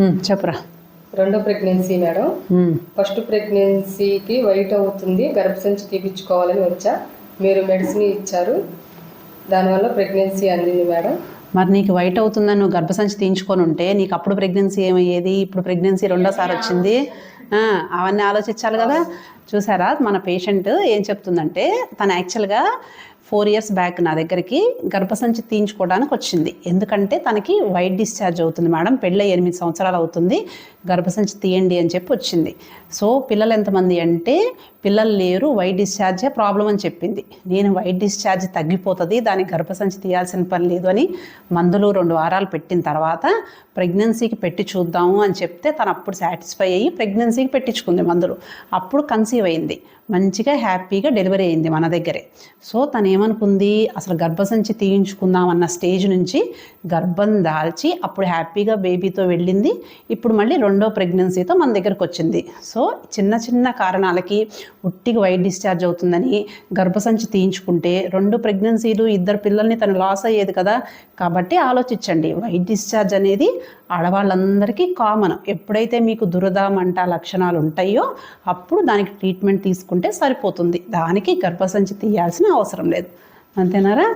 చెప్పురా. రెండో pregnancy madam. First ప్రెగ్నెన్సీకి వైట్ అవుతుంది గర్భసంచి తీపించుకోవాలని వచ్చా. మీరు మెడిసిన్ ఇచ్చారు. దానివల్ల ప్రెగ్నెన్సీ అందింది మేడం. మరి నీకు వైట్ అవుతుందని నువ్వు గర్భసంచి తీయించుకొని ఉంటే నీకు అప్పుడు ప్రెగ్నెన్సీ ఏమయ్యేది? ఇప్పుడు ప్రెగ్నెన్సీ రెండోసారి వచ్చింది. అవన్నీ ఆలోచించాలి కదా. చూసారా? మన పేషెంట్ ఏం చెప్తుందంటే తను యాక్చువల్గా ఫోర్ ఇయర్స్ బ్యాక్ నా దగ్గరికి గర్భసంచి తీయించుకోవడానికి వచ్చింది. ఎందుకంటే తనకి వైట్ డిశ్చార్జ్ అవుతుంది మేడం పెళ్ళి ఎనిమిది సంవత్సరాలు అవుతుంది గర్భసంచి తీయండి అని చెప్పి వచ్చింది. సో పిల్లలు ఎంతమంది అంటే పిల్లలు లేరు వైట్ డిశ్చార్జే ప్రాబ్లం అని చెప్పింది. నేను వైట్ డిశ్చార్జ్ తగ్గిపోతుంది దానికి గర్భసంచి తీయాల్సిన పని లేదు అని మందులు రెండు వారాలు పెట్టిన తర్వాత ప్రెగ్నెన్సీకి పెట్టి చూద్దాము అని చెప్తే తను అప్పుడు సాటిస్ఫై అయ్యి ప్రెగ్నెన్సీకి పెట్టించుకుంది మందులు. అప్పుడు కన్సీవ్ అయింది. మంచిగా హ్యాపీగా డెలివరీ అయింది మన దగ్గరే. సో తను ఏమనుకుంది? అసలు గర్భసంచి తీయించుకుందాం అన్న స్టేజ్ నుంచి గర్భం దాల్చి అప్పుడు హ్యాపీగా బేబీతో వెళ్ళింది. ఇప్పుడు మళ్ళీ రెండో ప్రెగ్నెన్సీతో మన దగ్గరకు వచ్చింది. సో చిన్న చిన్న కారణాలకి ఉట్టికి వైట్ డిశ్చార్జ్ అవుతుందని గర్భసంచి తీయించుకుంటే రెండు ప్రెగ్నెన్సీలు ఇద్దరు పిల్లల్ని తను లాస్ అయ్యేది కదా? కాబట్టి ఆలోచించండి. వైట్ డిశ్చార్జ్ అనేది ఆడవాళ్ళందరికీ కామన్. ఎప్పుడైతే మీకు దురద మంట లక్షణాలు ఉంటాయో అప్పుడు దానికి ట్రీట్మెంట్ తీసుకుంటే సరిపోతుంది. దానికి గర్భసంచి తీయాల్సిన అవసరం లేదు. అంతేనారా?